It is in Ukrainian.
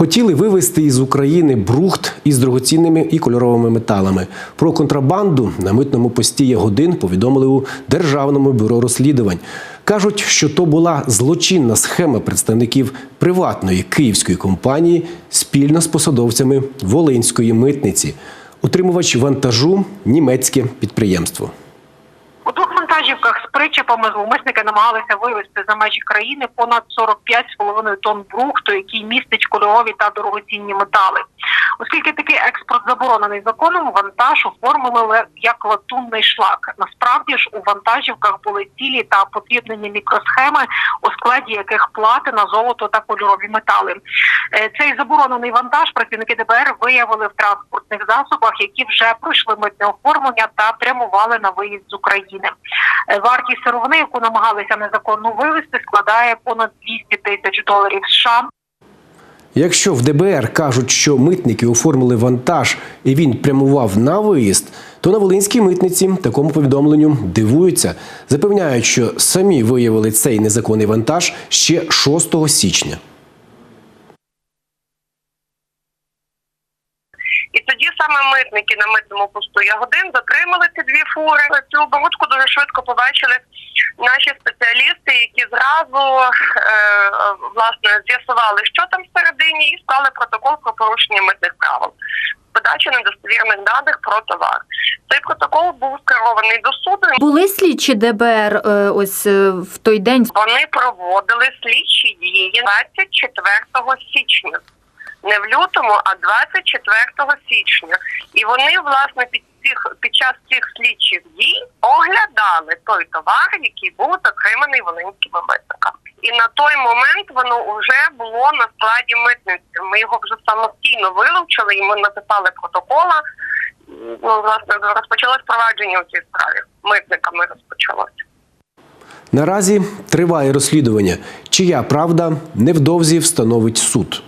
Хотіли вивезти із України брухт із дорогоцінними і кольоровими металами. Про контрабанду на митному пості Ягодин повідомили у Державному бюро розслідувань. Кажуть, що то була злочинна схема представників приватної київської компанії спільно з посадовцями Волинської митниці. Утримувач вантажу німецьке підприємство. У двох вантажівках з причепами зловмисники намагалися вивезти за межі країни понад 45,5 тонн брухту, який містить кольорові та дорогоцінні метали. Оскільки такий експорт заборонений законом, вантаж оформили як латунний шлак. Насправді ж у вантажівках були цілі та потрібнені мікросхеми, у складі яких платина, золото та кольорові метали. Е, Цей заборонений вантаж працівники ДБР виявили в транспортних засобах, які вже пройшли митне оформлення та прямували на виїзд з України. Е, Вартість сировини, яку намагалися незаконно вивезти, складає понад 200 тисяч доларів США. Якщо в ДБР кажуть, що митники оформили вантаж і він прямував на виїзд, то на Волинській митниці такому повідомленню дивуються. Запевняють, що самі виявили цей незаконний вантаж ще 6 січня. І тоді саме митники на митному посту Ягодин затримали ці дві фури. Цю оборудку дуже швидко побачили наші спеціалісти, які зразу е, власне з'ясували, що там всередині, і склали протокол про порушення митних правил. Подача недостовірних даних про товар. Цей протокол був скерований до суду. Були слідчі ДБР е, ось е, в той день. Вони проводили слідчі дії 24 січня. Не в лютому, а 24 січня. І вони, власне, під цих під час цих слідчих дій оглядали той товар, який був затриманий волинськими митниками. І на той момент воно вже було на складі митниці. Ми його вже самостійно вилучили, і ми написали протокола. Ну, власне, розпочалось провадження у цій справі. Митниками розпочалося. Наразі триває розслідування. Чия правда невдовзі встановить суд.